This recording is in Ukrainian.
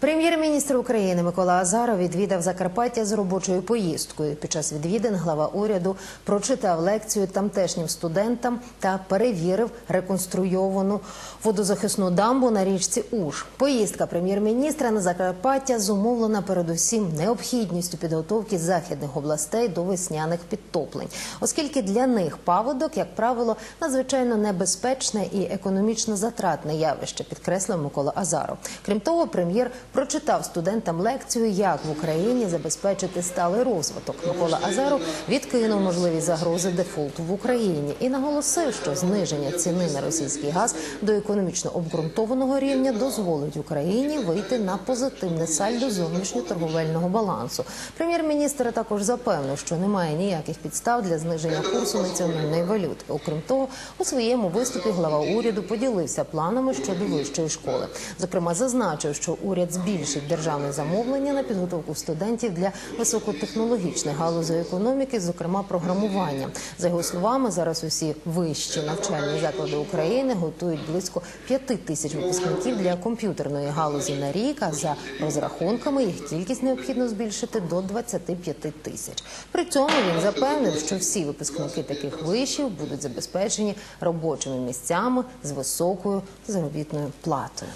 Прем'єр-міністр України Микола Азаров відвідав Закарпаття з робочою поїздкою. Під час відвідин глава уряду прочитав лекцію тамтешнім студентам та перевірив реконструйовану водозахисну дамбу на річці Уж. Поїздка прем'єр-міністра на Закарпаття зумовлена передусім необхідністю підготовки західних областей до весняних підтоплень, оскільки для них паводок, як правило, надзвичайно небезпечне і економічно затратне явище, підкреслив Микола Азаров. Крім того, прем'єр прочитав студентам лекцію, як в Україні забезпечити сталий розвиток. Микола Азаров відкинув можливі загрози дефолту в Україні і наголосив, що зниження ціни на російський газ до економічно обґрунтованого рівня дозволить Україні вийти на позитивне сальдо зовнішньоторговельного балансу. Прем'єр-міністр також запевнив, що немає ніяких підстав для зниження курсу національної валюти. Окрім того, у своєму виступі глава уряду поділився планами щодо вищої школи. Зокрема, зазначив, що уряд збільшить державне замовлення на підготовку студентів для високотехнологічних галузей економіки, зокрема програмування. За його словами, зараз усі вищі навчальні заклади України готують близько п'яти тисяч випускників для комп'ютерної галузі на рік. А за розрахунками їх кількість необхідно збільшити до 25 тисяч. При цьому він запевнив, що всі випускники таких вишів будуть забезпечені робочими місцями з високою заробітною платою.